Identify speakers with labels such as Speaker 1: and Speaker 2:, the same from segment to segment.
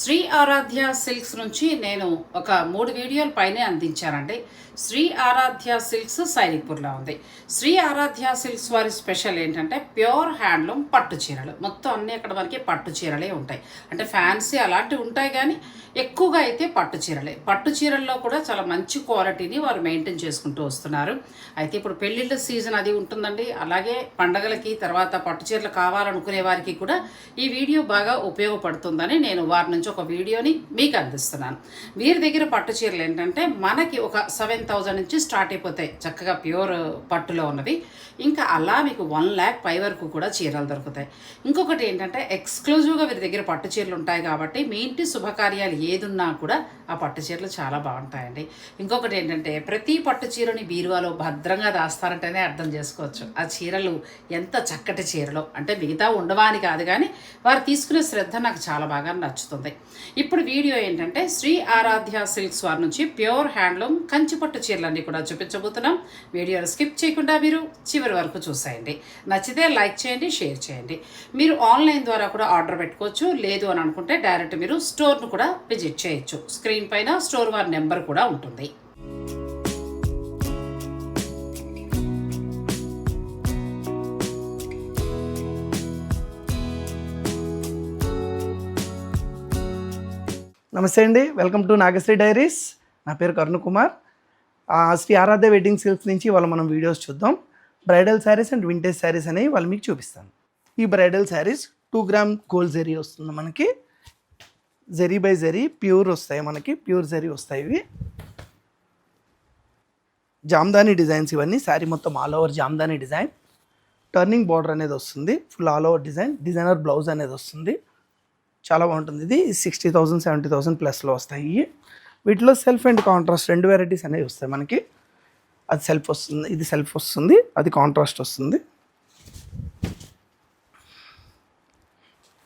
Speaker 1: శ్రీ ఆరాధ్య silks నుంచి నేను ఒక మూడు వీడియోల పైనే అందించానండి. శ్రీ ఆరాధ్య సిల్క్స్ సైనిక్పూర్లో ఉంది. శ్రీ ఆరాధ్య సిల్క్స్ వారి స్పెషల్ ఏంటంటే ప్యూర్ హ్యాండ్లూమ్ పట్టు చీరలు. మొత్తం అన్ని అక్కడ మనకి పట్టు చీరలే ఉంటాయి. అంటే ఫ్యాన్సీ అలాంటివి ఉంటాయి కానీ ఎక్కువగా అయితే పట్టు చీరలే. పట్టు చీరల్లో కూడా చాలా మంచి క్వాలిటీని వారు మెయింటైన్ చేసుకుంటూ వస్తున్నారు. అయితే ఇప్పుడు పెళ్ళిళ్ళ సీజన్ అది ఉంటుందండి. అలాగే పండగలకి తర్వాత పట్టు చీరలు కావాలనుకునే వారికి కూడా ఈ వీడియో బాగా ఉపయోగపడుతుందని నేను వారి నుంచి ఒక వీడియోని మీకు అందిస్తున్నాను. వీరి దగ్గర పట్టు చీరలు ఏంటంటే మనకి ఒక సెవెన్ థౌజండ్ నుంచి స్టార్ట్ అయిపోతాయి. చక్కగా ప్యూర్ పట్టులో ఉన్నవి. ఇంకా అలా మీకు వన్ ల్యాక్ పై వరకు కూడా చీరలు దొరుకుతాయి. ఇంకొకటి ఏంటంటే ఎక్స్క్లూజివ్గా వీరి దగ్గర పట్టు చీరలు ఉంటాయి కాబట్టి మీ ఇంటి శుభకార్యాలు ఏదున్నా కూడా ఆ పట్టు చీరలు చాలా బాగుంటాయండి. ఇంకొకటి ఏంటంటే ప్రతి పట్టు చీరని బీరువాలో భద్రంగా దాస్తారంటేనే అర్థం చేసుకోవచ్చు. ఆ చీరలు ఎంత చక్కటి చీరలో. అంటే మిగతా ఉండవా అని కాదు కానీ వారు తీసుకునే శ్రద్ధ నాకు చాలా బాగా నచ్చుతుంది. ఇప్పుడు వీడియో ఏంటంటే శ్రీ ఆరాధ్య సిల్క్స్ వారి నుంచి ప్యూర్ హ్యాండ్లూమ్ కంచి పట్టు చీరలన్నీ కూడా చూపించబోతున్నాం. వీడియోలు స్కిప్ చేయకుండా మీరు చివరి వరకు చూసేయండి. నచ్చితే లైక్ చేయండి షేర్ చేయండి. మీరు ఆన్లైన్ ద్వారా కూడా ఆర్డర్ పెట్టుకోవచ్చు. లేదు అని అనుకుంటే డైరెక్ట్ మీరు స్టోర్ను కూడా విజిట్ చేయొచ్చు. స్క్రీన్ పైన స్టోర్ వారి నెంబర్ కూడా ఉంటుంది.
Speaker 2: నమస్తే అండి. Welcome to Nagasri diaries. నా పేరు కరుణ్ కుమార్. శ్రీ ఆరాధ్య వెడ్డింగ్ సిల్క్స్ నుంచి వాళ్ళు మనం వీడియోస్ చూద్దాం. Bridal saris and vintage saris అనేవి వాళ్ళు మీకు చూపిస్తాను. ఈ bridal saris two gram gold zari వస్తుంది మనకి. జరీ బై జరీ ప్యూర్ వస్తాయి మనకి ప్యూర్ జరీ వస్తాయి ఇవి. జామ్దాని డిజైన్స్ ఇవన్నీ శారీ మొత్తం all over jamdani design. Turning border అనేది వస్తుంది full all over design designer blouse అనేది వస్తుంది. చాలా బాగుంటుంది ఇది సిక్స్టీ థౌసండ్ సెవెంటీ థౌసండ్ ప్లస్లో వస్తాయి వీటిలో సెల్ఫ్ అండ్ కాంట్రాస్ట్ రెండు వెరైటీస్ అనేవి వస్తాయి మనకి. అది సెల్ఫ్ వస్తుంది ఇది సెల్ఫ్ వస్తుంది అది కాంట్రాస్ట్ వస్తుంది.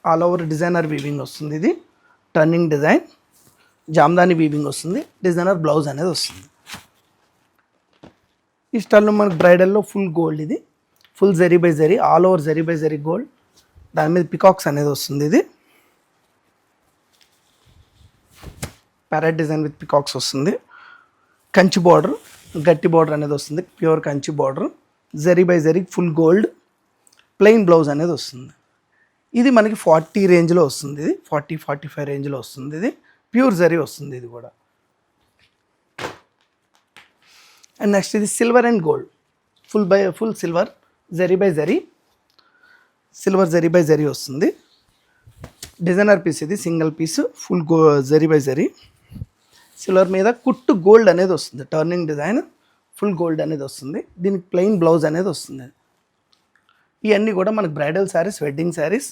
Speaker 2: ఆల్ ఓవర్ డిజైనర్ వీవింగ్ వస్తుంది ఇది. టర్నింగ్ డిజైన్ జామ్దాని వీవింగ్ వస్తుంది డిజైనర్ బ్లౌజ్ అనేది వస్తుంది. ఈ స్టైల్లో మనకు బ్రైడల్లో ఫుల్ గోల్డ్ ఇది. Full zari by zari all over zari by zari gold దాని మీద పికాక్స్ అనేది వస్తుంది ఇది. ప్యారెట్ డిజైన్ విత్ పికాక్స్ వస్తుంది. కంచి బార్డర్ గట్టి బార్డర్ అనేది వస్తుంది pure Kanchi border zari by zari full gold plain blouse అనేది వస్తుంది. ఇది మనకి ఫార్టీ రేంజ్లో వస్తుంది ఇది. ఫార్టీ ఫార్టీ ఫైవ్ రేంజ్లో వస్తుంది ఇది. ప్యూర్ జరీ వస్తుంది ఇది కూడా. అండ్ నెక్స్ట్ ఇది silver and gold. Full by full silver zari by zari. Silver zari by zari వస్తుంది. డిజైనర్ పీస్ ఇది single piece full go zari by zari. Silver మీద కుట్టు గోల్డ్ అనేది వస్తుంది. టర్నింగ్ డిజైన్ ఫుల్ గోల్డ్ అనేది వస్తుంది. దీనికి ప్లెయిన్ బ్లౌజ్ అనేది వస్తుంది. ఇవన్నీ కూడా మనకు బ్రైడల్ శారీస్ వెడ్డింగ్ శారీస్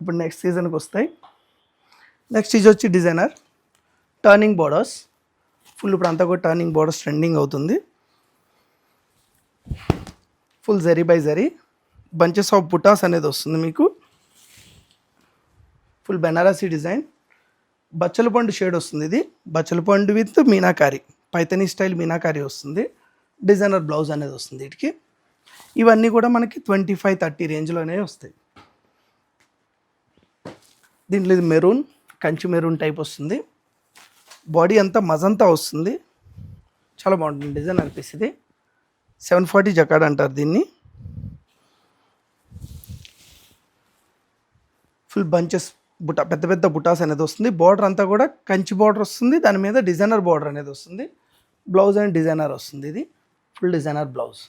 Speaker 2: ఇప్పుడు నెక్స్ట్ సీజన్కి వస్తాయి. నెక్స్ట్ ఇది వచ్చి డిజైనర్ టర్నింగ్ బోర్డర్స్ ఫుల్ ఇప్పుడు అంతా కూడా టర్నింగ్ బోర్డర్స్ ట్రెండింగ్ అవుతుంది. Full zari by zari bunches of బుటాస్ అనేది వస్తుంది మీకు. ఫుల్ బెనారసీ డిజైన్ బచ్చలపండు షేడ్ వస్తుంది ఇది. బచ్చలపండు విత్ మీనాకారి. పైతనీ స్టైల్ మీనాకారి వస్తుంది. డిజైనర్ బ్లౌజ్ అనేది వస్తుంది వీటికి. ఇవన్నీ కూడా మనకి ట్వంటీ ఫైవ్ థర్టీ రేంజ్లోనే వస్తాయి. దీంట్లో ఇది మెరూన్ కంచి మెరూన్ టైప్ వస్తుంది. బాడీ అంతా మజంతా వస్తుంది. చాలా బాగుంటుంది డిజైన్ అనిపిస్తుంది. సెవెన్ ఫార్టీ జకాడ్ అంటారు దీన్ని. ఫుల్ బంచెస్ బుటా పెద్ద పెద్ద బుటాస్ అనేది వస్తుంది. బార్డర్ అంతా కూడా కంచి బార్డర్ వస్తుంది. దాని మీద డిజైనర్ బార్డర్ అనేది వస్తుంది. బ్లౌజ్ అండ్ డిజైనర్ వస్తుంది ఇది. Full designer blouse.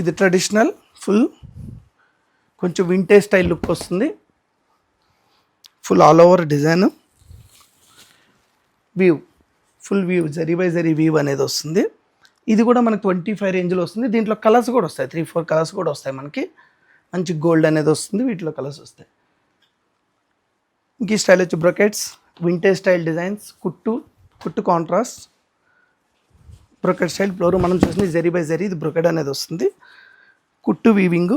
Speaker 2: ఇది ట్రెడిషనల్ ఫుల్ కొంచెం వింటేజ్ స్టైల్ లుక్ వస్తుంది. Full all over design view full view zari by zari view అనేది వస్తుంది. ఇది కూడా మనకి ట్వంటీ ఫైవ్ రేంజ్లో వస్తుంది. దీంట్లో కలర్స్ కూడా వస్తాయి. త్రీ ఫోర్ కలర్స్ కూడా వస్తాయి మనకి. మంచి గోల్డ్ అనేది వస్తుంది. వీటిలో కలర్స్ వస్తాయి. ఇంక ఈ స్టైల్ వచ్చి బ్రొకెట్స్ వింటేజ్ స్టైల్ డిజైన్స్ కుట్టు కుట్టు కాంట్రాస్ట్ బ్రొకెట్ స్టైల్ ఫ్లోర్ మనం చూసింది జరీ బై జరీ ఇది బ్రొకెట్ అనేది వస్తుంది. కుట్టు వీవింగ్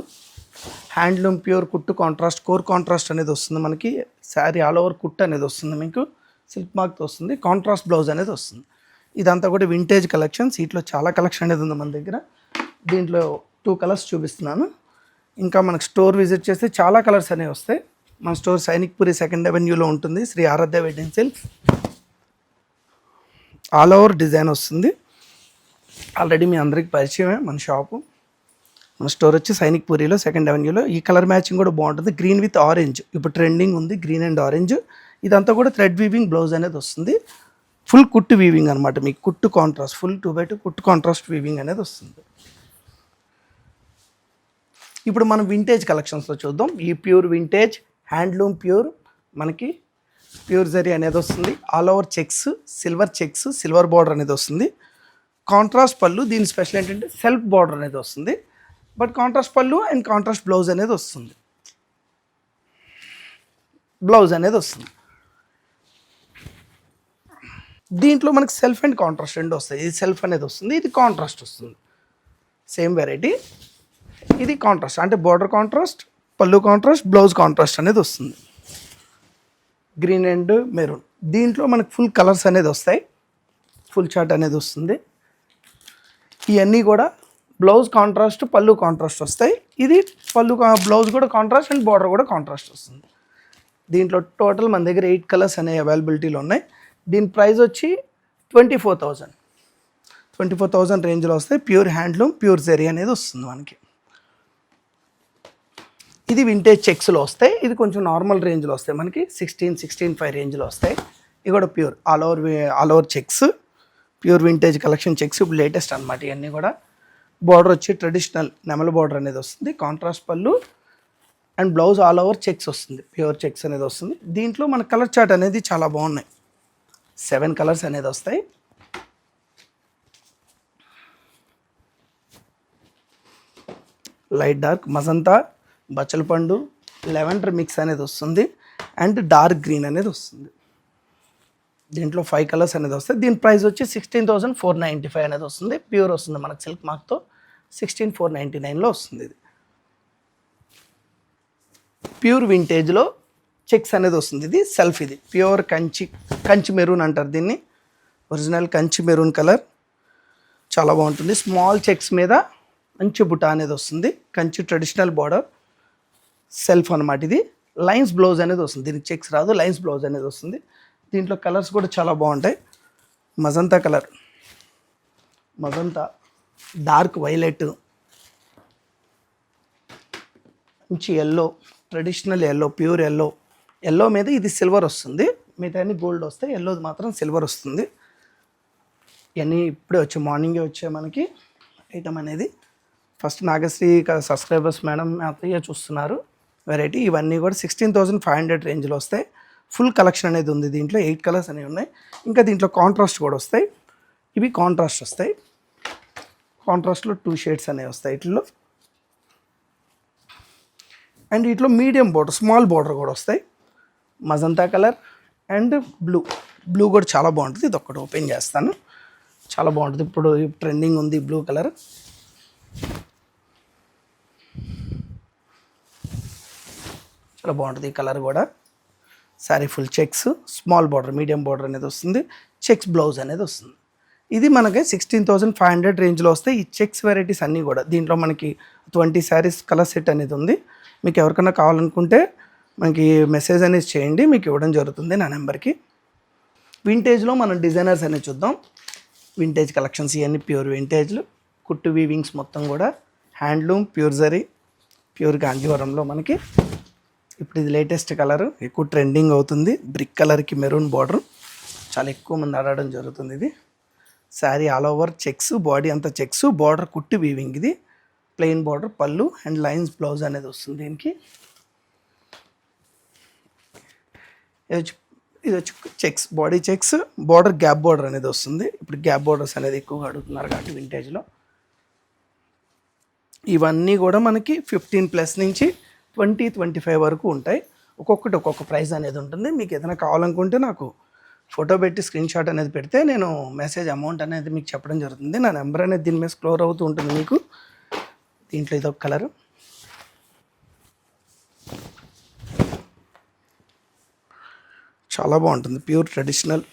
Speaker 2: హ్యాండ్లూమ్ ప్యూర్ కుట్టు కాంట్రాస్ట్ కోర్ కాంట్రాస్ట్ అనేది వస్తుంది మనకి. శారీ ఆల్ ఓవర్ కుట్టు అనేది వస్తుంది మీకు. సిల్క్ మార్క్తో వస్తుంది. కాంట్రాస్ట్ బ్లౌజ్ అనేది వస్తుంది. ఇదంతా కూడా వింటేజ్ కలెక్షన్ సీట్లో చాలా కలెక్షన్ అనేది ఉంది మన దగ్గర. దీంట్లో టూ కలర్స్ చూపిస్తున్నాను. ఇంకా మనకు స్టోర్ విజిట్ చేస్తే చాలా కలర్స్ అనేవి వస్తాయి. మన స్టోర్ సైనిక్పురి సెకండ్ అవెన్యూలో ఉంటుంది. Sri Aradhya wedding silks all over design వస్తుంది. ఆల్రెడీ మీ అందరికి పరిచయమే మన షాపు. మన స్టోర్ వచ్చి సైనిక్ పూరిలో సెకండ్ అవెన్యూలో. ఈ కలర్ మ్యాచింగ్ కూడా బాగుంటుంది. గ్రీన్ విత్ ఆరెంజ్ ఇప్పుడు ట్రెండింగ్ ఉంది గ్రీన్ అండ్ ఆరెంజ్ ఇదంతా కూడా థ్రెడ్ వీవింగ్ బ్లౌజ్ అనేది వస్తుంది. ఫుల్ కుట్టు వీవింగ్ అనమాట మీకు. కుట్టు contrast full two by two కుట్టు కాంట్రాస్ట్ వీవింగ్ అనేది వస్తుంది. ఇప్పుడు మనం వింటేజ్ కలెక్షన్స్లో చూద్దాం. ఈ ప్యూర్ వింటేజ్ హ్యాండ్లూమ్ ప్యూర్ మనకి ప్యూర్ జరీ అనేది వస్తుంది. All over checks silver checks silver border అనేది వస్తుంది. కాంట్రాస్ట్ పళ్ళు దీని స్పెషల్ ఏంటంటే సెల్ఫ్ బార్డర్ అనేది వస్తుంది. బట్ కాంట్రాస్ట్ పళ్ళు అండ్ కాంట్రాస్ట్ బ్లౌజ్ అనేది వస్తుంది. బ్లౌజ్ అనేది వస్తుంది. దీంట్లో మనకి సెల్ఫ్ అండ్ కాంట్రాస్ట్ రెండు వస్తాయి. ఇది సెల్ఫ్ అనేది వస్తుంది ఇది కాంట్రాస్ట్ వస్తుంది. సేమ్ వెరైటీ ఇది కాంట్రాస్ట్ అంటే బార్డర్ కాంట్రాస్ట్ పళ్ళు కాంట్రాస్ట్ బ్లౌజ్ కాంట్రాస్ట్ అనేది వస్తుంది. గ్రీన్ అండ్ మెరూన్ దీంట్లో మనకు ఫుల్ కలర్స్ అనేది వస్తాయి. ఫుల్ చార్ట్ అనేది వస్తుంది. ఇవన్నీ కూడా బ్లౌజ్ కాంట్రాస్ట్ పళ్ళు కాంట్రాస్ట్ వస్తాయి. ఇది పళ్ళు కా- బ్లౌజ్ కూడా కాంట్రాస్ట్ అండ్ బార్డర్ కూడా కాంట్రాస్ట్ వస్తుంది. దీంట్లో టోటల్ మన దగ్గర ఎయిట్ కలర్స్ అనేవి అవైలబిలిటీలో ఉన్నాయి. దీని ప్రైస్ వచ్చి twenty four thousand twenty four thousand రేంజ్లో వస్తాయి. ప్యూర్ హ్యాండ్లూమ్ ప్యూర్ జెరీ అనేది వస్తుంది మనకి. ఇది వింటేజ్ చెక్స్లో వస్తాయి. ఇది కొంచెం నార్మల్ రేంజ్లో వస్తాయి మనకి. సిక్స్టీన్ సిక్స్టీన్ ఫైవ్ రేంజ్లో వస్తాయి. ఇవి కూడా pure. All over all over checks pure vintage collection checks ఇప్పుడు లేటెస్ట్ అనమాట ఇవన్నీ కూడా బార్డర్ వచ్చి ట్రెడిషనల్ నెమల బార్డర్ అనేది వస్తుంది. కాంట్రాస్ట్ పళ్ళు and blouse all over checks వస్తుంది. ప్యూర్ చెక్స్ అనేది వస్తుంది. దీంట్లో మన కలర్ చార్ట్ అనేది చాలా బాగున్నాయి. సెవెన్ కలర్స్ అనేది వస్తాయి. లైట్ డార్క్ మజంతా బచ్చల పండు లెవెండర్ మిక్స్ అనేది వస్తుంది. అండ్ డార్క్ గ్రీన్ అనేది వస్తుంది. దీంట్లో ఫైవ్ కలర్స్ అనేది వస్తాయి దీని ప్రైస్ వచ్చి sixteen thousand four ninety five అనేది వస్తుంది. ప్యూర్ వస్తుంది మనకు సిల్క్ మార్క్తో సిక్స్టీన్ ఫోర్ నైంటీ నైన్లో వస్తుంది ఇది. ప్యూర్ వింటేజ్లో చెక్స్ అనేది వస్తుంది ఇది సెల్ఫ్ ఇది. ప్యూర్ కంచి కంచి మెరూన్ అంటారు దీన్ని. ఒరిజినల్ కంచి మెరూన్ కలర్ చాలా బాగుంటుంది. స్మాల్ చెక్స్ మీద మంచి బుట అనేది వస్తుంది. కంచి ట్రెడిషనల్ బార్డర్ సెల్ఫ్ అనమాట ఇది. లైన్స్ బ్లౌజ్ అనేది వస్తుంది. దీనికి చెక్స్ రాదు. లైన్స్ బ్లౌజ్ అనేది వస్తుంది. దీంట్లో కలర్స్ కూడా చాలా బాగుంటాయి. Magenta colour. Magenta. Dark violet. మంచి yellow traditional yellow pure yellow yellow మీద ఇది సిల్వర్ వస్తుంది. మిగతాన్ని గోల్డ్ వస్తే ఎల్లోది మాత్రం సిల్వర్ వస్తుంది. ఇవన్నీ ఇప్పుడే వచ్చే మార్నింగే వచ్చే మనకి. ఐటమ్ అనేది. ఫస్ట్ నాగశ్రీ సబ్స్క్రైబర్స్ మేడం అత్తయ్య చూస్తున్నారు. వెరైటీ ఇవన్నీ కూడా సిక్స్టీన్ థౌసండ్ ఫైవ్ హండ్రెడ్ రేంజ్లో వస్తాయి. ఫుల్ కలెక్షన్ అనేది ఉంది దీంట్లో ఎయిట్ కలర్స్ అనేవి ఉన్నాయి. ఇంకా దీంట్లో కాంట్రాస్ట్ కూడా వస్తాయి. ఇవి కాంట్రాస్ట్ వస్తాయి. కాంట్రాస్ట్లో టూ షేడ్స్ అనేవి వస్తాయి వీటిలో అండ్ వీటిలో మీడియం బోర్డర్ స్మాల్ బోర్డర్ కూడా వస్తాయి. Magenta colour and blue blue కూడా చాలా బాగుంటుంది. ఇది ఒక్కటి ఓపెన్ చేస్తాను. చాలా బాగుంటుంది. ఇప్పుడు ట్రెండింగ్ ఉంది బ్లూ కలర్ చాలా బాగుంటుంది ఈ కలర్ కూడా. Sari full checks small border medium border అనేది వస్తుంది. చెక్స్ బ్లౌజ్ అనేది వస్తుంది. ఇది మనకి సిక్స్టీన్ థౌసండ్ ఫైవ్ హండ్రెడ్ రేంజ్లో వస్తాయి ఈ చెక్స్ వెరైటీస్ అన్నీ కూడా దీంట్లో మనకి ట్వంటీ శారీస్ కలర్ సెట్ అనేది ఉంది. మీకు ఎవరికైనా కావాలనుకుంటే మనకి మెసేజ్ అనేది చేయండి మీకు ఇవ్వడం జరుగుతుంది నా నెంబర్కి. వింటేజ్లో మనం డిజైనర్స్ అనేది చూద్దాం. వింటేజ్ కలెక్షన్స్ ఇవన్నీ ప్యూర్ వింటేజ్లు కుట్టు వీవింగ్స్ మొత్తం కూడా. హ్యాండ్లూమ్ ప్యూర్ జరీ ప్యూర్ గాంధీవరంలో మనకి ఇప్పుడు ఇది లేటెస్ట్ కలర్ ఎక్కువ ట్రెండింగ్ అవుతుంది. బ్రిక్ కలర్కి మెరూన్ బార్డర్ చాలా ఎక్కువ మంది ఆడడం జరుగుతుంది ఇది. Sari all over checks body అంతా చెక్స్ బార్డర్ కుట్టి వీవింగ్ ఇది. ప్లెయిన్ బార్డర్ పళ్ళు అండ్ లైన్స్ బ్లౌజ్ అనేది వస్తుంది దీనికి. ఇది వచ్చి ఇది వచ్చి checks body checks border gap border అనేది వస్తుంది. ఇప్పుడు గ్యాప్ బార్డర్స్ అనేది ఎక్కువగా అడుగుతున్నారు కాబట్టి వింటేజ్లో ఇవన్నీ కూడా మనకి ఫిఫ్టీన్ ప్లస్ నుంచి ట్వంటీ ట్వంటీ ఫైవ్ వరకు ఉంటాయి. ఒక్కొక్కటి ఒక్కొక్క ప్రైస్ అనేది ఉంటుంది. మీకు ఏదైనా కావాలనుకుంటే నాకు ఫోటో పెట్టి స్క్రీన్ షాట్ అనేది పెడితే నేను మెసేజ్ అమౌంట్ అనేది మీకు చెప్పడం జరుగుతుంది. నా నెంబర్ అనేది దీని మీద స్క్లోర్ అవుతూ ఉంటుంది మీకు. దీంట్లో ఇదొక కలర్. చాలా బాగుంటుంది. Pure traditional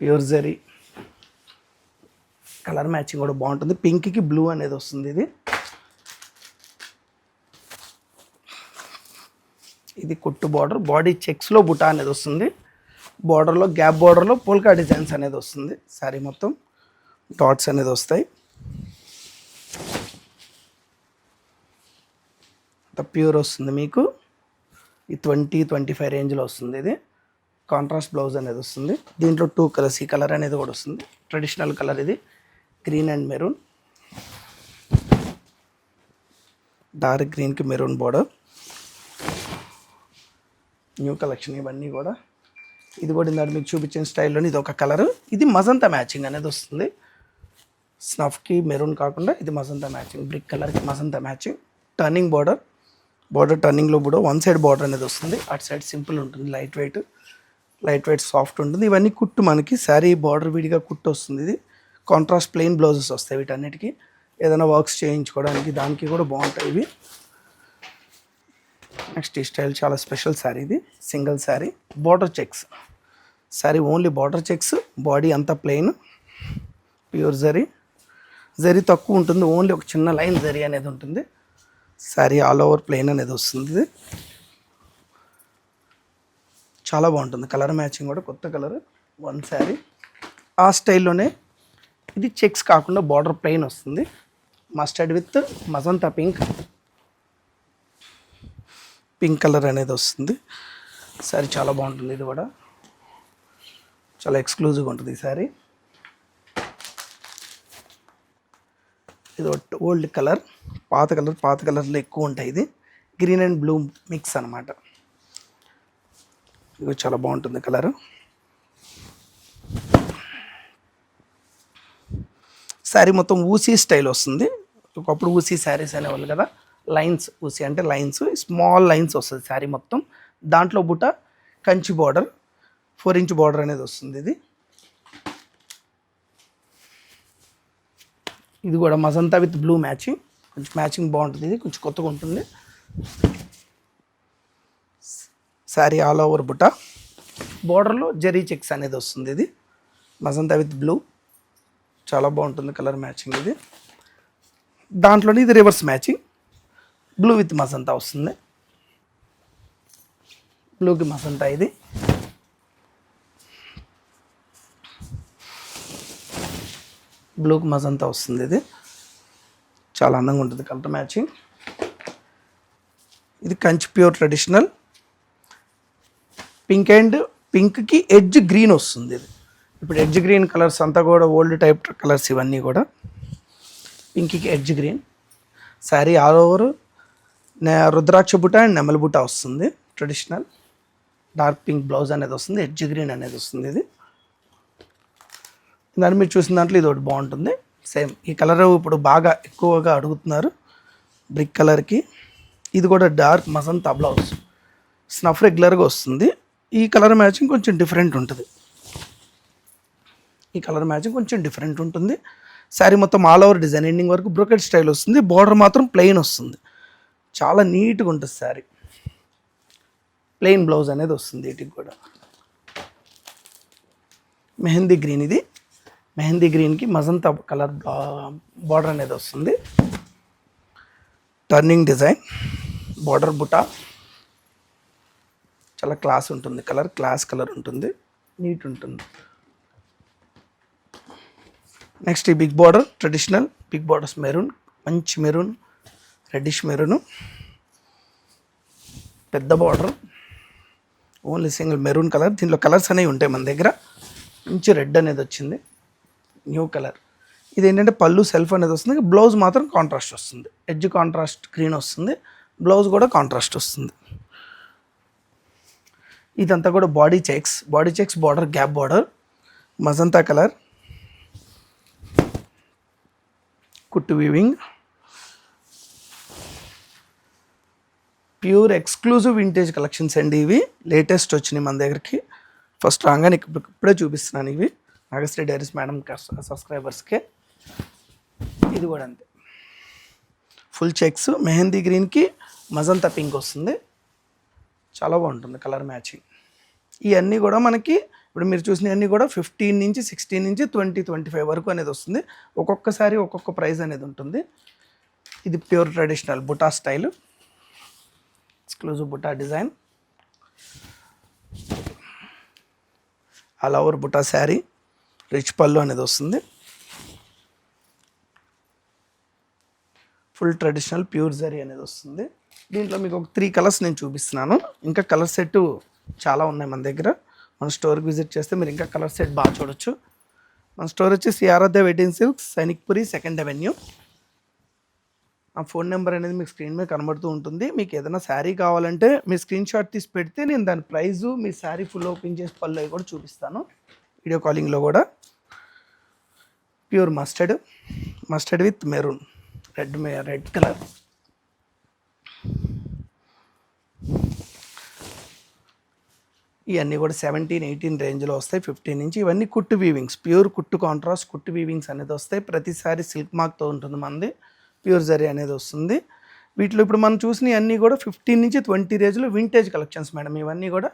Speaker 2: pure zari. Colour matching కూడా బాగుంటుంది. పింక్కి బ్లూ అనేది వస్తుంది ఇది. ఇది కుట్టు బార్డర్ బాడీ చెక్స్లో బుటా అనేది వస్తుంది. బార్డర్లో గ్యాప్ బార్డర్లో పోల్కా డిజైన్స్ అనేది వస్తుంది. శారీ మొత్తం డాట్స్ అనేది వస్తాయి. ప్యూర్ వస్తుంది మీకు. ఈ ట్వంటీ ట్వంటీ ఫైవ్ రేంజ్లో వస్తుంది ఇది. కాంట్రాస్ట్ బ్లౌజ్ అనేది వస్తుంది. దీంట్లో టూ కలర్స్ ఈ కలర్ అనేది కూడా వస్తుంది. ట్రెడిషనల్ కలర్ ఇది. గ్రీన్ అండ్ మెరూన్ డార్క్ గ్రీన్కి మెరూన్ బార్డర్ న్యూ కలెక్షన్ ఇవన్నీ కూడా. ఇది కూడా ఇందాక మీకు చూపించిన స్టైల్లోని ఇది ఒక కలర్. ఇది మజంతా మ్యాచింగ్ అనేది వస్తుంది. స్నఫ్కి మెరూన్ కాకుండా ఇది మజంతా మ్యాచింగ్. బ్రిక్ కలర్కి magenta matching. Turning border. Border టర్నింగ్లో కూడా వన్ సైడ్ బార్డర్ అనేది వస్తుంది. అటు సైడ్ సింపుల్ ఉంటుంది light weight. Light weight soft ఉంటుంది. ఇవన్నీ కుట్టు మనకి. శారీ బార్డర్ విడిగా కుట్టు వస్తుంది ఇది. కాంట్రాస్ట్ ప్లెయిన్ బ్లౌజెస్ వస్తాయి వీటన్నిటికీ. ఏదైనా వర్క్స్ చేయించుకోవడానికి దానికి కూడా బాగుంటాయి ఇవి. నెక్స్ట్ ఈ స్టైల్ చాలా స్పెషల్ శారీ ఇది single sari. Border checks sari only border checks body అంతా ప్లెయిన్ ప్యూర్ జరీ. జరీ తక్కువ ఉంటుంది ఓన్లీ ఒక చిన్న లైన్ జరీ అనేది ఉంటుంది. శారీ ఆల్ ఓవర్ ప్లెయిన్ అనేది వస్తుంది చాలా బాగుంటుంది కలర్ మ్యాచింగ్ కూడా కొత్త కలర్ వన్ శారీ. ఆ స్టైల్లోనే ఇది చెక్స్ కాకుండా బార్డర్ ప్లెయిన్ వస్తుంది. Mustard with magenta pink pink colour అనేది వస్తుంది. శారీ చాలా బాగుంటుంది ఇది కూడా. చాలా ఎక్స్క్లూజివ్గా ఉంటుంది ఈ శారీ ఇది ఓల్డ్ కలర్ పాత కలర్ పాత కలర్లో ఎక్కువ ఉంటాయి ఇది. గ్రీన్ అండ్ బ్లూ మిక్స్ అనమాట ఇది చాలా బాగుంటుంది కలర్ శారీ మొత్తం ఊసీ స్టైల్ వస్తుంది. ఒకప్పుడు ఊసీ శారీస్ అనేవాళ్ళు కదా. లైన్స్ ఊసి అంటే లైన్స్ స్మాల్ లైన్స్ వస్తుంది శారీ మొత్తం. దాంట్లో బుట Kanchi border four inch border అనేది వస్తుంది ఇది. ఇది కూడా మజంతా విత్ బ్లూ మ్యాచింగ్. కొంచెం మ్యాచింగ్ బాగుంటుంది ఇది కొంచెం కొత్తగా ఉంటుంది. శారీ ఆల్ ఓవర్ బుట. బార్డర్లో జెరీ చెక్స్ అనేది వస్తుంది ఇది. Magenta with blue. చాలా బాగుంటుంది కలర్ మ్యాచింగ్ ఇది. దాంట్లోనే ఇది reverse matching. Blue with magenta వస్తుంది. బ్లూకి మసంతా ఇది. బ్లూకి మసంతా వస్తుంది ఇది. చాలా అందంగా ఉంటుంది కలర్ మ్యాచింగ్ ఇది Kanchi pure traditional pink and పింక్కి ఎడ్జ్ గ్రీన్ వస్తుంది ఇది. ఇప్పుడు ఎడ్జ్ గ్రీన్ కలర్స్ అంతా కూడా ఓల్డ్ టైప్ కలర్స్ ఇవన్నీ కూడా. పింక్కి edge green sari all over రుద్రాక్ష బుట్ట అండ్ నెమలి బుట్ట వస్తుంది ట్రెడిషనల్ డార్క్ పింక్ బ్లౌజ్ అనేది వస్తుంది ఎడ్జ్ గ్రీన్ అనేది వస్తుంది ఇది. దాన్ని మీరు చూసిన దాంట్లో ఇది ఒకటి బాగుంటుంది. సేమ్ ఈ కలర్ ఇప్పుడు బాగా ఎక్కువగా అడుగుతున్నారు బ్రిక్ కలర్కి ఇది కూడా డార్క్ మజంతా బ్లౌజ్ స్నఫ్ రెగ్యులర్గా వస్తుంది. ఈ కలర్ మ్యాచింగ్ కొంచెం డిఫరెంట్ ఉంటుంది. ఈ కలర్ మ్యాచింగ్ కొంచెం డిఫరెంట్ ఉంటుంది. శారీ మొత్తం ఆల్ ఓవర్ డిజైన్ ఎండింగ్ వరకు బ్రోకెట్ స్టైల్ వస్తుంది. బార్డర్ మాత్రం ప్లెయిన్ వస్తుంది. చాలా నీట్గా ఉంటుంది శారీ ప్లెయిన్ బ్లౌజ్ అనేది వస్తుంది వీటికి కూడా. మెహందీ గ్రీన్ ఇది. మెహందీ గ్రీన్కి మజంతా కలర్ బార్డర్ అనేది వస్తుంది. టర్నింగ్ డిజైన్ బార్డర్ బుటా చాలా క్లాస్ ఉంటుంది కలర్ క్లాస్ కలర్ ఉంటుంది. నీట్ ఉంటుంది. నెక్స్ట్ ఈ big border traditional big borders maroon మంచి మెరూన్ రెడ్డిష్ మెరూన్ పెద్ద border only single maroon colour దీనిలో కలర్స్ అనేవి ఉంటాయి మన దగ్గర. మంచి రెడ్ అనేది వచ్చింది. న్యూ కలర్ ఇది ఏంటంటే పళ్ళు సెల్ఫ్ అనేది వస్తుంది. బ్లౌజ్ మాత్రం కాంట్రాస్ట్ వస్తుంది. ఎడ్జ్ కాంట్రాస్ట్ గ్రీన్ వస్తుంది. బ్లౌజ్ కూడా కాంట్రాస్ట్ వస్తుంది. ఇదంతా కూడా body checks body checks border gap border magenta colour కుట్టు weaving pure exclusive vintage collections అండి ఇవి. లేటెస్ట్ వచ్చినాయి మన దగ్గరికి. ఫస్ట్ రాగానే ఇప్పుడు ఇప్పుడే చూపిస్తున్నాను ఇవి. నాగశ్రీ డైరీస్ మేడం సబ్స్క్రైబర్స్కే. ఇది కూడా అంతే. ఫుల్ చెక్స్ మెహందీ గ్రీన్కి మజంతా పింక్ వస్తుంది. చాలా బాగుంటుంది కలర్ మ్యాచింగ్. ఇవన్నీ కూడా మనకి ఇప్పుడు మీరు చూసినవన్నీ కూడా ఫిఫ్టీన్ నుంచి సిక్స్టీన్ నుంచి ట్వంటీ ట్వంటీ ఫైవ్ వరకు అనేది వస్తుంది. ఒక్కొక్కసారి ఒక్కొక్క ప్రైస్ అనేది ఉంటుంది. ఇది pure traditional buta style. Exclusive బుటా డిజైన్. ఆల్ ఓవర్ బుటా శారీ రిచ్ పళ్ళు అనేది వస్తుంది. ఫుల్ ట్రెడిషనల్ ప్యూర్ జరీ అనేది వస్తుంది. దీంట్లో మీకు ఒక త్రీ కలర్స్ నేను చూపిస్తున్నాను. ఇంకా కలర్ సెట్ చాలా ఉన్నాయి మన దగ్గర. మన స్టోర్కి విజిట్ చేస్తే మీరు ఇంకా కలర్ సెట్ బాగా చూడొచ్చు. మన స్టోర్ వచ్చేసి Aradhya wedding silks Sainikpuri second avenue ఆ ఫోన్ నెంబర్ అనేది మీకు స్క్రీన్ మీద కనబడుతూ ఉంటుంది. మీకు ఏదైనా శారీ కావాలంటే మీ స్క్రీన్ షాట్ తీసి పెడితే నేను దాని ప్రైజు మీ శారీ ఫుల్ ఓపెన్ చేసి పళ్ళు కూడా చూపిస్తాను. వీడియో కాలింగ్లో కూడా. Pure mustard. Mustard with maroon. Red May red colour. ఇవన్నీ కూడా సెవెంటీన్ ఎయిటీన్ రేంజ్లో వస్తాయి. ఫిఫ్టీన్ నుంచి ఇవన్నీ కుట్టు వీవింగ్స్ ప్యూర్ కుట్టు కాంట్రాస్ట్ కుట్టు వీవింగ్స్ అనేది వస్తాయి. ప్రతిసారి సిల్క్ మార్క్తో ఉంటుంది మనది ప్యూర్ జరీ అనేది వస్తుంది. వీటిలో ఇప్పుడు మనం చూసినవి అన్నీ కూడా ఫిఫ్టీన్ నుంచి ట్వంటీ రేజ్లో వింటేజ్ కలెక్షన్స్ మేడం. ఇవన్నీ కూడా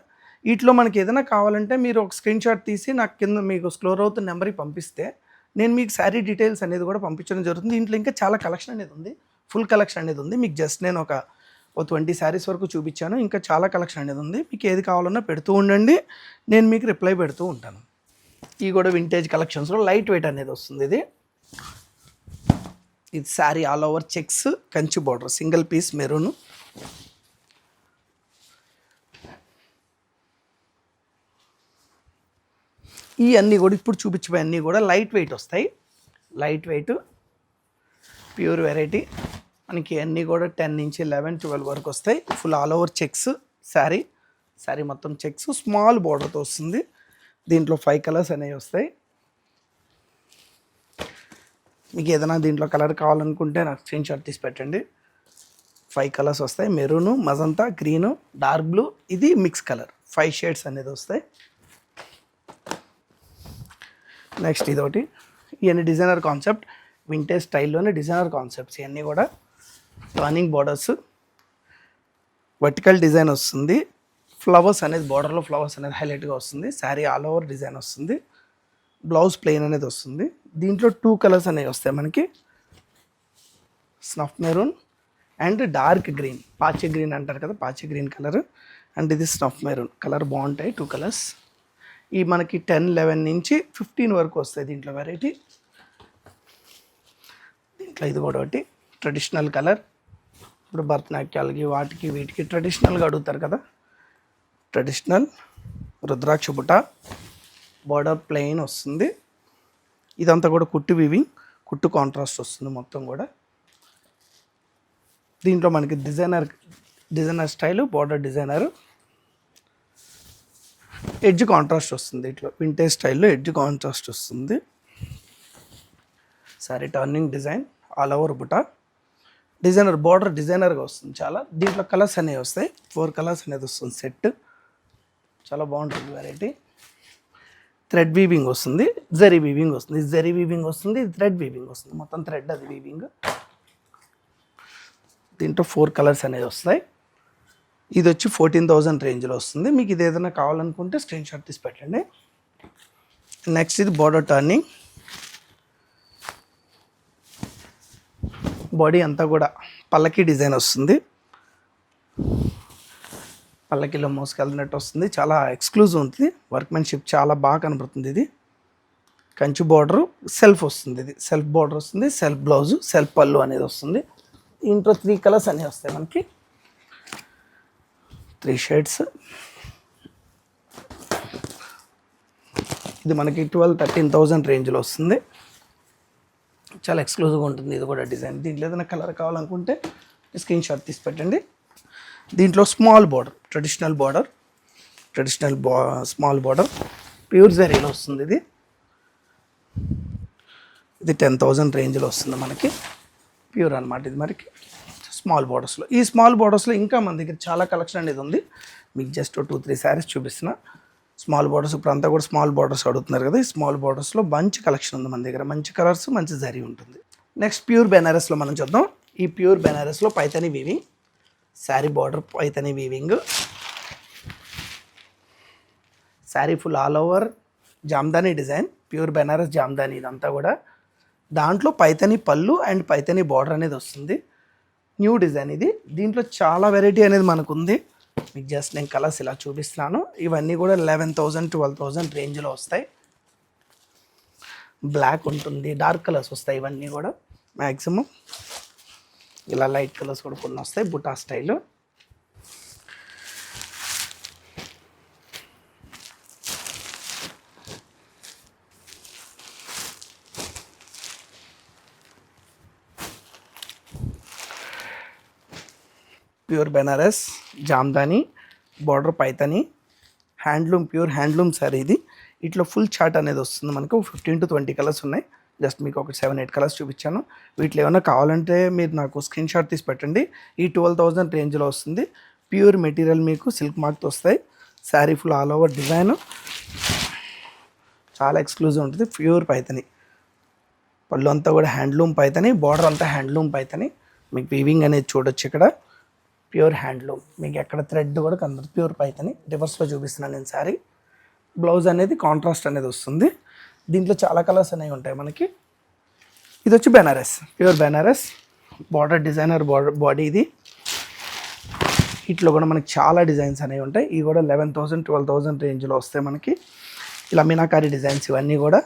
Speaker 2: వీటిలో మనకి ఏదైనా కావాలంటే మీరు ఒక స్క్రీన్ షాట్ తీసి నాకు కింద మీకు స్క్లోర్ అవుతున్న నెంబర్కి పంపిస్తే నేను మీకు శారీ డీటెయిల్స్ అనేది కూడా పంపించడం జరుగుతుంది. దీంట్లో ఇంకా చాలా కలెక్షన్ అనేది ఉంది. ఫుల్ కలెక్షన్ అనేది ఉంది. మీకు జస్ట్ నేను ఒక ఓ ట్వంటీ శారీస్ వరకు చూపించాను. ఇంకా చాలా కలెక్షన్ అనేది ఉంది. మీకు ఏది కావాలన్నా పెడుతూ ఉండండి. నేను మీకు రిప్లై పెడుతూ ఉంటాను. ఇవి కూడా వింటేజ్ కలెక్షన్స్లో లైట్ వెయిట్ అనేది వస్తుంది ఇది. ఇది sari all over checks Kanchi border single piece maroon ఈ అన్నీ కూడా ఇప్పుడు చూపించిపోయి అన్నీ కూడా లైట్ వెయిట్ వస్తాయి. లైట్ వెయిట్ ప్యూర్ వెరైటీ మనకి అన్నీ కూడా టెన్ నుంచి లెవెన్ ట్వెల్వ్ వరకు వస్తాయి. Full all over checks sari sari మొత్తం చెక్స్ స్మాల్ బార్డర్తో వస్తుంది. దీంట్లో ఫైవ్ కలర్స్ అనేవి వస్తాయి. మీకు ఏదైనా దీంట్లో కలర్ కావాలనుకుంటే నాకు స్క్రీన్ షాట్ తీసి పెట్టండి. ఫైవ్ కలర్స్ వస్తాయి. Maroon magenta green dark blue ఇది మిక్స్ కలర్ ఫైవ్ షేడ్స్ అనేది వస్తాయి. నెక్స్ట్ ఇదొకటి. ఇవన్నీ డిజైనర్ కాన్సెప్ట్ వింటేజ్ స్టైల్లోనే డిజైనర్ కాన్సెప్ట్స్ ఇవన్నీ కూడా టర్నింగ్ బార్డర్స్ వర్టికల్ డిజైన్ వస్తుంది. ఫ్లవర్స్ అనేది బార్డర్లో ఫ్లవర్స్ అనేది హైలైట్గా వస్తుంది. శారీ ఆల్ ఓవర్ డిజైన్ వస్తుంది. బ్లౌజ్ ప్లెయిన్ అనేది వస్తుంది. దీంట్లో టూ కలర్స్ అనేవి వస్తాయి మనకి. Snuff maroon and dark green పాచి గ్రీన్ అంటారు కదా పాచి గ్రీన్ కలర్ అండ్ ఇది స్నఫ్ మెరూన్ కలర్ బాగుంటాయి టూ కలర్స్ ఈ మనకి టెన్ లెవెన్ నుంచి ఫిఫ్టీన్ వరకు వస్తాయి దీంట్లో వెరైటీ దీంట్లో ఇది కూడా ఒకటి. ట్రెడిషనల్ కలర్ ఇప్పుడు భరతనాట్యాలకి వాటికి వీటికి ట్రెడిషనల్గా అడుగుతారు కదా. ట్రెడిషనల్ రుద్రాక్ష బుట్ట బార్డర్ ప్లెయిన్ వస్తుంది. ఇదంతా కూడా కుట్టు వివింగ్ కుట్టు కాంట్రాస్ట్ వస్తుంది మొత్తం కూడా. దీంట్లో మనకి designer designer style border designer edge contrast వస్తుంది ఇట్లా. వింటేజ్ స్టైల్లో ఎడ్జ్ కాంట్రాస్ట్ వస్తుంది. Sari turning design all over buta. Designer border డిజైనర్గా వస్తుంది చాలా. దీంట్లో కలర్స్ అనేవి వస్తాయి. ఫోర్ కలర్స్ అనేది వస్తుంది సెట్ చాలా బాగుంటుంది వెరైటీ థ్రెడ్ వీవింగ్ వస్తుంది జరీ వీవింగ్ వస్తుంది ఇది జరీ వీవింగ్ వస్తుంది ఇది థ్రెడ్ వీవింగ్ వస్తుంది. మొత్తం థ్రెడ్ అది వీవింగ్. దీంట్లో ఫోర్ కలర్స్ అనేవి వస్తాయి. ఇది వచ్చి ఫోర్టీన్ థౌజండ్ రేంజ్లో వస్తుంది. మీకు ఇది ఏదైనా కావాలనుకుంటే స్క్రీన్ షాట్ తీసి పెట్టండి. నెక్స్ట్ ఇది బార్డర్ టర్నింగ్ బాడీ అంతా కూడా పల్లకి డిజైన్ వస్తుంది. పల్లకిలో మోసుకెళ్ళినట్టు వస్తుంది. చాలా ఎక్స్క్లూజివ్ ఉంటుంది. వర్క్మెన్షిప్ చాలా బాగా కనబడుతుంది ఇది. కంచి బార్డరు సెల్ఫ్ వస్తుంది ఇది. సెల్ఫ్ బార్డర్ వస్తుంది. సెల్ఫ్ బ్లౌజు సెల్ఫ్ పళ్ళు అనేది వస్తుంది. ఇంట్లో త్రీ కలర్స్ అనేవి వస్తాయి మనకి. త్రీ షేడ్స్ ఇది మనకి ట్వెల్వ్ థర్టీన్ థౌజండ్ రేంజ్లో వస్తుంది. చాలా ఎక్స్క్లూజివ్గా ఉంటుంది ఇది కూడా డిజైన్ దీంట్లో ఏదైనా కలర్ కావాలనుకుంటే స్క్రీన్ షాట్ తీసి పెట్టండి. దీంట్లో small border traditional border traditional బా స్మాల్ బార్డర్ ప్యూర్ జరీలో వస్తుంది ఇది. ఇది టెన్ థౌజండ్ రేంజ్లో వస్తుంది మనకి. ప్యూర్ అనమాట ఇది మనకి స్మాల్ బార్డర్స్లో. ఈ స్మాల్ బార్డర్స్లో ఇంకా మన దగ్గర చాలా కలెక్షన్ అనేది ఉంది. మీకు జస్ట్ టూ త్రీ శారీస్ చూపిస్తున్నా. స్మాల్ బార్డర్స్ ఇప్పుడు అంతా కూడా స్మాల్ బార్డర్స్ అడుగుతున్నారు కదా ఈ స్మాల్ బార్డర్స్లో మంచి కలెక్షన్ ఉంది మన దగ్గర. మంచి కలర్స్ మంచి జరీ ఉంటుంది. నెక్స్ట్ ప్యూర్ బెనారస్లో మనం చూద్దాం. ఈ pure బెనారస్లో Paithani weaving sari border Paithani weaving sari full all over jamdani design. Pure Banaras jamdani ఇదంతా కూడా. దాంట్లో పైతని పళ్ళు అండ్ పైతని బార్డర్ అనేది వస్తుంది. న్యూ డిజైన్ ఇది. దీంట్లో చాలా వెరైటీ అనేది మనకు ఉంది మీకు జస్ట్ నేను కలర్స్ ఇలా చూపిస్తున్నాను. ఇవన్నీ కూడా లెవెన్ థౌజండ్ ట్వెల్వ్ థౌజండ్ రేంజ్లో వస్తాయి. బ్లాక్ ఉంటుంది డార్క్ కలర్స్ వస్తాయి ఇవన్నీ కూడా. మ్యాక్సిమం ఇలా లైట్ కలర్స్ కూడా కొన్ని వస్తాయి buta style pure Banaras jamdani border Paithani handloom pure handloom sari ఇది. ఇట్లా ఫుల్ చార్ట్ అనేది వస్తుంది మనకు ఫిఫ్టీన్ టు ట్వంటీ కలర్స్ ఉన్నాయి. జస్ట్ మీకు ఒక సెవెన్ ఎయిట్ కలర్స్ చూపించాను. వీటిలో ఏమైనా కావాలంటే మీరు నాకు స్క్రీన్ షాట్ తీసి పెట్టండి. ఈ ట్వెల్వ్ థౌజండ్ రేంజ్లో వస్తుంది. ప్యూర్ మెటీరియల్ మీకు సిల్క్ మార్క్తో వస్తాయి. Sari full all over design. చాలా ఎక్స్క్లూజివ్ ఉంటుంది. ప్యూర్ పైతని. పళ్ళు అంతా కూడా హ్యాండ్లూమ్ పైతని. బార్డర్ అంతా హ్యాండ్లూమ్ పైతని. మీకు వీవింగ్ అనేది చూడొచ్చు ఇక్కడ. Pure handloom. మీకు ఎక్కడ థ్రెడ్ కూడా కనబడుతుంది ప్యూర్ పైతని. రివర్స్లో చూపిస్తున్నాను నేను సారీ బ్లౌజ్ అనేది కాంట్రాస్ట్ అనేది వస్తుంది. దీంట్లో చాలా కలర్స్ అనేవి ఉంటాయి మనకి. ఇది వచ్చి Banaras. Pure Banaras. Border designer border body ఇది. వీటిలో కూడా మనకి చాలా డిజైన్స్ అనేవి ఉంటాయి. ఇవి కూడా లెవెన్ థౌసండ్ ట్వెల్వ్ థౌసండ్ రేంజ్లో వస్తాయి మనకి. ఇలా మీనాకారి డిజైన్స్ ఇవన్నీ కూడా.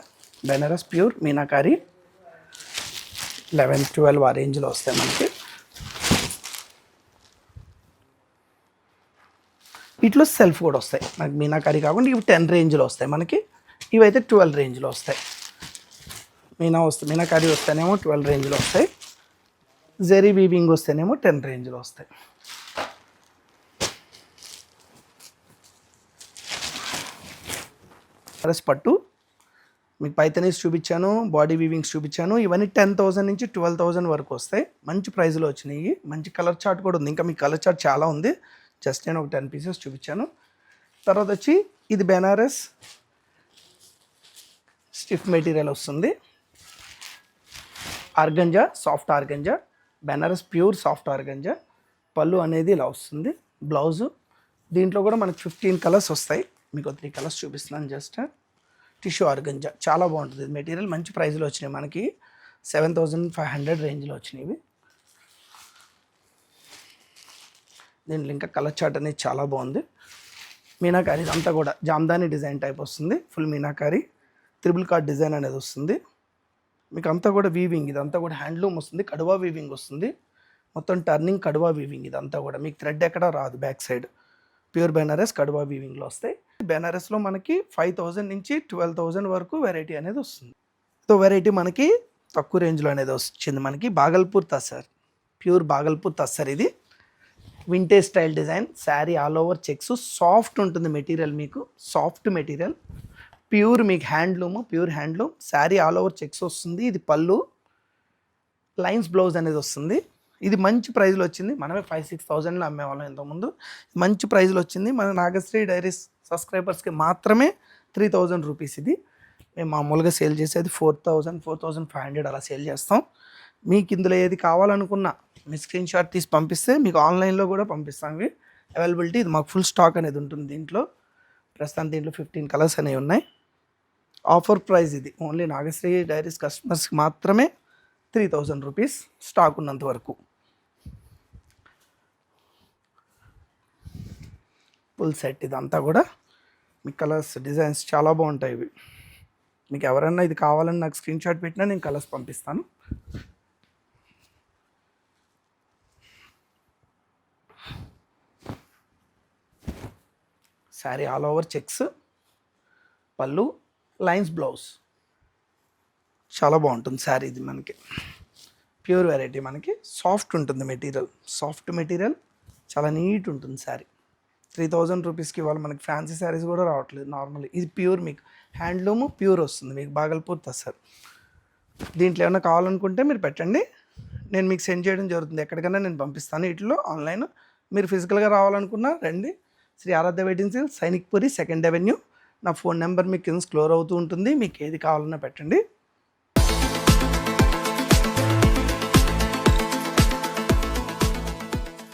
Speaker 2: Banaras pure meenakari. Eleven twelve ఆ రేంజ్లో వస్తాయి మనకి. వీటిలో సెల్ఫ్ కూడా వస్తాయి. మనకి మీనాకారి కాకుండా ఇవి టెన్ రేంజ్లో వస్తాయి మనకి. ఇవైతే ట్వెల్వ్ రేంజ్లో వస్తాయి. మీనా వస్తాయి మీనాకారి వస్తేనేమో ట్వెల్వ్ రేంజ్లో వస్తాయి. జెరీ వీవింగ్ వస్తేనేమో టెన్ రేంజ్లో వస్తాయి. ప్లస్ పట్టు. మీకు పైతనీస్ చూపించాను బాడీ వీవింగ్స్ చూపించాను. ఇవన్నీ టెన్ థౌసండ్ నుంచి ట్వెల్వ్ థౌసండ్ వరకు వస్తాయి. మంచి ప్రైస్లో వచ్చినాయి. మంచి కలర్ చార్ట్ కూడా ఉంది. ఇంకా మీ కలర్ చార్ట్ చాలా ఉంది. జస్ట్ నేను ఒక టెన్ పీసెస్ చూపించాను. తర్వాత వచ్చి ఇది బెనారస్. స్టిఫ్ మెటీరియల్ వస్తుంది. Organza soft organza Banaras pure soft organza పళ్ళు అనేది ఇలా వస్తుంది. బ్లౌజు దీంట్లో కూడా మనకు ఫిఫ్టీన్ కలర్స్ వస్తాయి. మీకు త్రీ కలర్స్ చూపిస్తున్నాను జస్ట్. టిష్యూ ఆర్గంజా చాలా బాగుంటుంది. మెటీరియల్ మంచి ప్రైస్లో వచ్చినాయి మనకి. సెవెన్ థౌజండ్ ఫైవ్ హండ్రెడ్ రేంజ్లో వచ్చినాయి. ఇవి దీంట్లో ఇంకా కలర్ చార్ట్ అనేది చాలా బాగుంది. మీనాకారి ఇదంతా కూడా జామ్దాని డిజైన్ టైప్ వస్తుంది. Full meenakari. Triple card design అనేది వస్తుంది. మీకు అంతా కూడా వీవింగ్ ఇదంతా కూడా హ్యాండ్లూమ్ వస్తుంది కడువా వీవింగ్ వస్తుంది. మొత్తం టర్నింగ్ కడువా వీవింగ్ ఇదంతా కూడా. మీకు థ్రెడ్ ఎక్కడ రాదు back side pure Banaras kadwa వీవింగ్లో వస్తాయి. బెనారస్లో మనకి ఫైవ్ థౌజండ్ నుంచి ట్వెల్వ్ థౌజండ్ వరకు వెరైటీ అనేది వస్తుంది. సో వెరైటీ మనకి తక్కువ రేంజ్లో అనేది వచ్చింది. మనకి బాగల్పూర్ తస్సర్. ప్యూర్ బాగల్పూర్ తస్సర్ ఇది. Vintage style design sari all over checks soft ఉంటుంది మెటీరియల్ మీకు. సాఫ్ట్ మెటీరియల్ ప్యూర్ మీకు handloom pure handloom. Sari all over checks వస్తుంది. ఇది పళ్ళు లైన్స్ బ్లౌజ్ అనేది వస్తుంది. ఇది మంచి ప్రైస్లో వచ్చింది. మనమే ఫైవ్ సిక్స్ థౌజండ్లో అమ్మేవాళ్ళం ఇంతకుముందు. మంచి ప్రైజ్లో వచ్చింది. మన నాగశ్రీ డైరీస్ సబ్స్క్రైబర్స్కి మాత్రమే త్రీ థౌజండ్ రూపీస్ ఇది. మేము మామూలుగా సేల్ చేసేది four thousand four thousand five hundred అలా సేల్ చేస్తాం. మీకు ఇందులో ఏది కావాలనుకున్నా మీ స్క్రీన్ షాట్ తీసి పంపిస్తే మీకు ఆన్లైన్లో కూడా పంపిస్తాం ఇవి. అవైలబిలిటీ ఇది మాకు ఫుల్ స్టాక్ అనేది ఉంటుంది దీంట్లో. ప్రస్తుతం దీంట్లో ఫిఫ్టీన్ కలర్స్ అనేవి ఉన్నాయి. ఆఫర్ ప్రైస్ ఇది. ఓన్లీ నాగశ్రీ డైరీస్ కస్టమర్స్కి మాత్రమే త్రీ థౌజండ్ రూపీస్ స్టాక్ ఉన్నంత వరకు. ఫుల్ సెట్ ఇదంతా కూడా. మీ కలర్స్ డిజైన్స్ చాలా బాగుంటాయి ఇవి. మీకు ఎవరైనా ఇది కావాలని నాకు స్క్రీన్ షాట్ పెట్టినా నేను కలర్స్ పంపిస్తాను. శారీ ఆల్ ఓవర్ చెక్స్ పళ్ళు లైన్స్ బ్లౌజ్. చాలా బాగుంటుంది శారీ ఇది మనకి. ప్యూర్ వెరైటీ మనకి. సాఫ్ట్ ఉంటుంది మెటీరియల్. Soft material. చాలా నీట్ ఉంటుంది శారీ. త్రీ థౌజండ్ రూపీస్కి ఇవాళ మనకి ఫ్యాన్సీ శారీస్ కూడా రావట్లేదు నార్మల్. ఇది ప్యూర్ మీకు. హ్యాండ్లూమ్ ప్యూర్ వస్తుంది మీకు బాగల్పూర్ తస్సర్. దీంట్లో ఏమైనా కావాలనుకుంటే మీరు పెట్టండి. నేను మీకు సెండ్ చేయడం జరుగుతుంది. ఎక్కడికైనా నేను పంపిస్తాను. వీటిలో ఆన్లైన్. మీరు ఫిజికల్గా రావాలనుకున్నా రండి. Shri Aaradhya waiting sale Sainikpuri second avenue. నా ఫోన్ నెంబర్ మీకు కింద స్క్లోర్ అవుతూ ఉంటుంది. మీకు ఏది కావాలన్నా పెట్టండి.